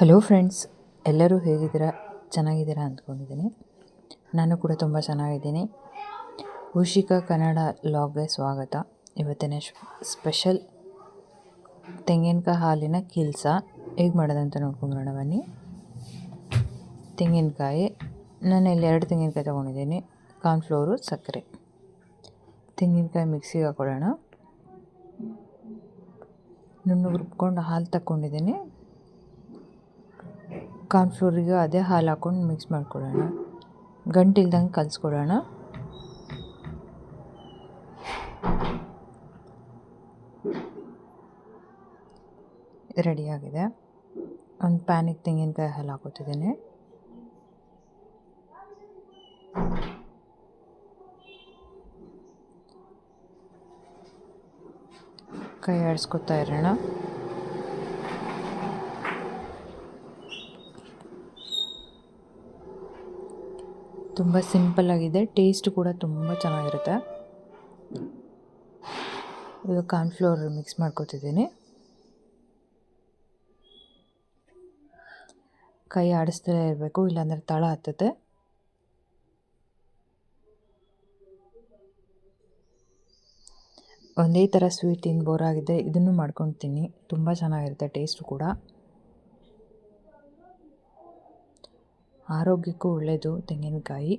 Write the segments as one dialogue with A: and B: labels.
A: Hello friends ಎಲ್ಲರೂ ಹೇಗಿದ್ದೀರಾ? ಚೆನ್ನಾಗಿದ್ದೀರಾ ಅಂದ್ಕೊಂಡಿದ್ದೀನಿ. ನಾನು ಕೂಡ ತುಂಬ ಚೆನ್ನಾಗಿದ್ದೀನಿ. ಊಷಿಕಾ ಕನ್ನಡ ಲಾಗ್ಗೆ ಸ್ವಾಗತ. ಇವತ್ತಿನ ಸ್ಪೆಷಲ್ ತೆಂಗಿನಕಾಯಿ ಹಾಲಿನ ಕಿಲ್ಸ. ಹೇಗೆ ಮಾಡೋದಂತ ನೋಡ್ಕೊಂಬರೋಣ ಬನ್ನಿ. ತೆಂಗಿನಕಾಯಿ ನಾನು ಇಲ್ಲಿ ಎರಡು ತೆಂಗಿನಕಾಯಿ ತೊಗೊಂಡಿದ್ದೀನಿ. ಕಾರ್ನ್ಫ್ಲೋರು ಸಕ್ಕರೆ. ತೆಂಗಿನಕಾಯಿ ಮಿಕ್ಸಿಗೆ ಹಾಕೊಳ್ಳೋಣ. ನುಣ್ಣಗೆ ರುಬ್ಕೊಂಡು ಹಾಲು ತಗೊಂಡಿದ್ದೀನಿ ಕಾರ್ನ್ಫ್ಲೋರಿಗೆ ಅದೇ ಹಾಲು ಹಾಕ್ಕೊಂಡು ಮಿಕ್ಸ್ ಮಾಡಿಕೊಡೋಣ. ಗಂಟಿಲ್ದಂಗೆ ಕಲಿಸ್ಕೊಡೋಣ. ರೆಡಿಯಾಗಿದೆ ಒಂದು ಪ್ಯಾನಿಗೆ ತೆಂಗಿನಕಾಯಿ ಹಾಲು ಹಾಕೋತಿದ್ದೀನಿ ಕೈ ಆಡಿಸ್ಕೊತಾ ಇರೋಣ. ತುಂಬ ಸಿಂಪಲ್ಲಾಗಿದೆ ಟೇಸ್ಟ್ ಕೂಡ ತುಂಬ ಚೆನ್ನಾಗಿರುತ್ತೆ. ಇದು ಕಾರ್ನ್ಫ್ಲೋರ್ ಮಿಕ್ಸ್ ಮಾಡ್ಕೊತಿದ್ದೀನಿ. ಕೈ ಆಡಿಸ್ತಾ ಇರಬೇಕು, ಇಲ್ಲಾಂದರೆ ತಳ ಹತ್ತುತ್ತೆ. ಒಂದೇ ಥರ ಸ್ವೀಟ್ ತಿಂದು ಬೋರ್ ಆಗಿದೆ. ಇದನ್ನು ಮಾಡ್ಕೊತೀನಿ. ತುಂಬ ಚೆನ್ನಾಗಿರುತ್ತೆ ಟೇಸ್ಟು ಕೂಡ. ಆರೋಗ್ಯಕ್ಕೂ ಒಳ್ಳೆಯದು ತೆಂಗಿನಕಾಯಿ.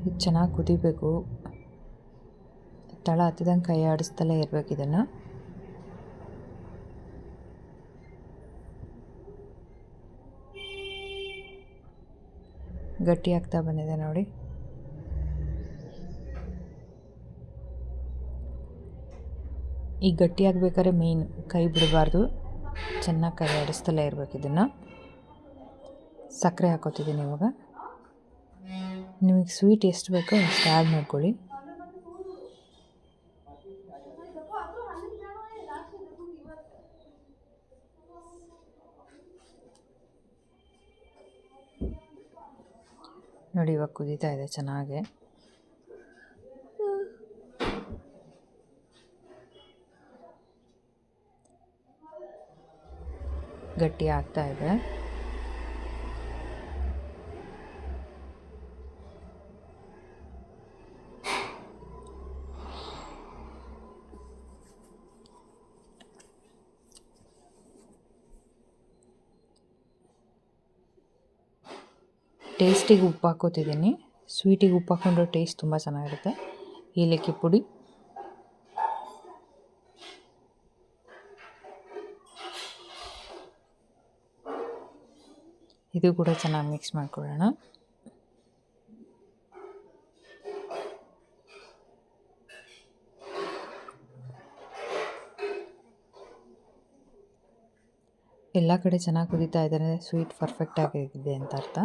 A: ಇದು ಚೆನ್ನಾಗಿ ಕುದಿಬೇಕು. ತಳ ಹತ್ತಿದಂಗೆ ಕೈ ಆಡಿಸ್ತಲೇ ಇರಬೇಕು ಇದನ್ನು. ಗಟ್ಟಿಯಾಗ್ತಾ ಬಂದಿದೆ ನೋಡಿ. ಈ ಗಟ್ಟಿಯಾಗಬೇಕಾದ್ರೆ ಮೇನ್ ಕೈ ಬಿಡಬಾರ್ದು. ಚೆನ್ನಾಗಿ ಕೈ ಆಡಿಸ್ತಲೇ ಇರಬೇಕು ಇದನ್ನು. ಸಕ್ಕರೆ ಹಾಕೋತಿದ್ದೀನಿ ಇವಾಗ. ನಿಮಗೆ ಸ್ವೀಟ್ ಎಷ್ಟು ಬೇಕೋ ಅಷ್ಟು ಆ್ಯಡ್ ಮಾಡ್ಕೊಳ್ಳಿ. ನೋಡಿ ಇವಾಗ ಕುದೀತಾ ಇದೆ ಚೆನ್ನಾಗೆ. ಗಟ್ಟಿ ಆಗ್ತಾ ಇದೆ. ಟೇಸ್ಟಿಗೆ ಉಪ್ಪು ಹಾಕೋತಿದ್ದೀನಿ. ಸ್ವೀಟಿಗೆ ಉಪ್ಪು ಹಾಕೊಂಡ್ರೆ ಟೇಸ್ಟ್ ತುಂಬ ಚೆನ್ನಾಗಿರುತ್ತೆ. ಏಲಕ್ಕಿ ಪುಡಿ. ಇದು ಕೂಡ ಚೆನ್ನಾಗಿ ಮಿಕ್ಸ್ ಮಾಡ್ಕೊಳ್ಳೋಣ. ಎಲ್ಲ ಕಡೆ ಚೆನ್ನಾಗಿ ಕುದೀತಾ ಇದ್ದಾರೆ. ಸ್ವೀಟ್ ಪರ್ಫೆಕ್ಟ್ ಆಗಿದೆ ಅಂತ ಅರ್ಥ.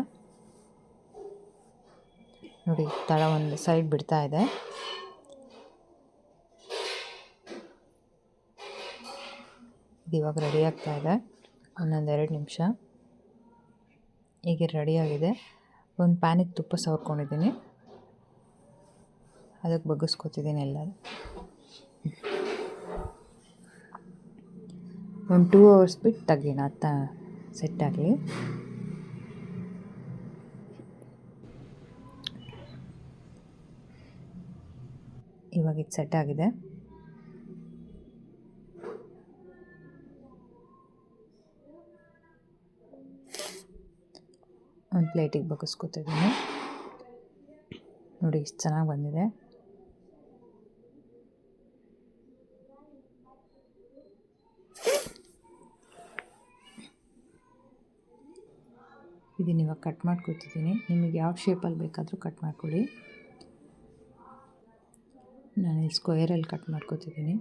A: ನೋಡಿ, ತಳ ಒಂದು ಸೈಡ್ ಬಿಡ್ತಾ ಇದೆ. ಇದು ಇವಾಗ ರೆಡಿ ಆಗ್ತಾ ಇದೆ. ಒಂದೊಂದೆರಡು ನಿಮಿಷ. ಹೀಗೆ ರೆಡಿಯಾಗಿದೆ ಒಂದು ಪ್ಯಾನಿಗೆ ತುಪ್ಪ ಸವರ್ಕೊಂಡಿದ್ದೀನಿ. ಅದಕ್ಕೆ ಬಗ್ಗಿಸ್ಕೊತಿದ್ದೀನಿ ಎಲ್ಲ ಒಂದು ಟೂ ಅವರ್ಸ್ ಬಿಟ್ಟು ತೆಗೀಣ ತ ಸೆಟ್ ಆಗಲಿ. ಇವಾಗ ಇದು ಸೆಟ್ ಆಗಿದೆ. ಪ್ಲೇಟಿಗೆ ಬಗ್ಗಿಸ್ಕೊತಿದ್ದೀನಿ. ನೋಡಿ, ಇಷ್ಟು ಚೆನ್ನಾಗಿ ಬಂದಿದೆ. ಇದನ್ನು ಇವಾಗ ಕಟ್ ಮಾಡ್ಕೊತಿದ್ದೀನಿ. ನಿಮಗೆ ಯಾವ ಶೇಪಲ್ಲಿ ಬೇಕಾದರೂ ಕಟ್ ಮಾಡ್ಕೊಳ್ಳಿ. ನಾನು ಸ್ಕ್ವೇರಲ್ಲಿ ಕಟ್ ಮಾಡ್ಕೊತಿದ್ದೀನಿ.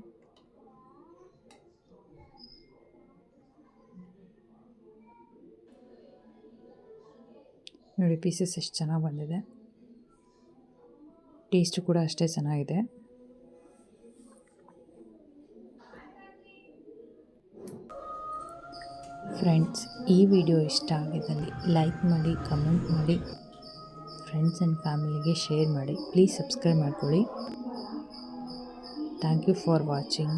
A: ನೋಡಿ ಪೀಸಸ್ ಎಷ್ಟು ಚೆನ್ನಾಗಿ ಬಂದಿದೆ. ಟೇಸ್ಟು ಕೂಡ ಅಷ್ಟೇ ಚೆನ್ನಾಗಿದೆ. ಫ್ರೆಂಡ್ಸ್ ಈ ವಿಡಿಯೋ ಇಷ್ಟ ಆಗಿದ್ದಲ್ಲಿ ಲೈಕ್ ಮಾಡಿ ಕಮೆಂಟ್ ಮಾಡಿ. ಫ್ರೆಂಡ್ಸ್ ಆ್ಯಂಡ್ ಫ್ಯಾಮಿಲಿಗೆ ಶೇರ್ ಮಾಡಿ. ಪ್ಲೀಸ್ ಸಬ್ಸ್ಕ್ರೈಬ್ ಮಾಡ್ಕೊಳ್ಳಿ. Thank you for watching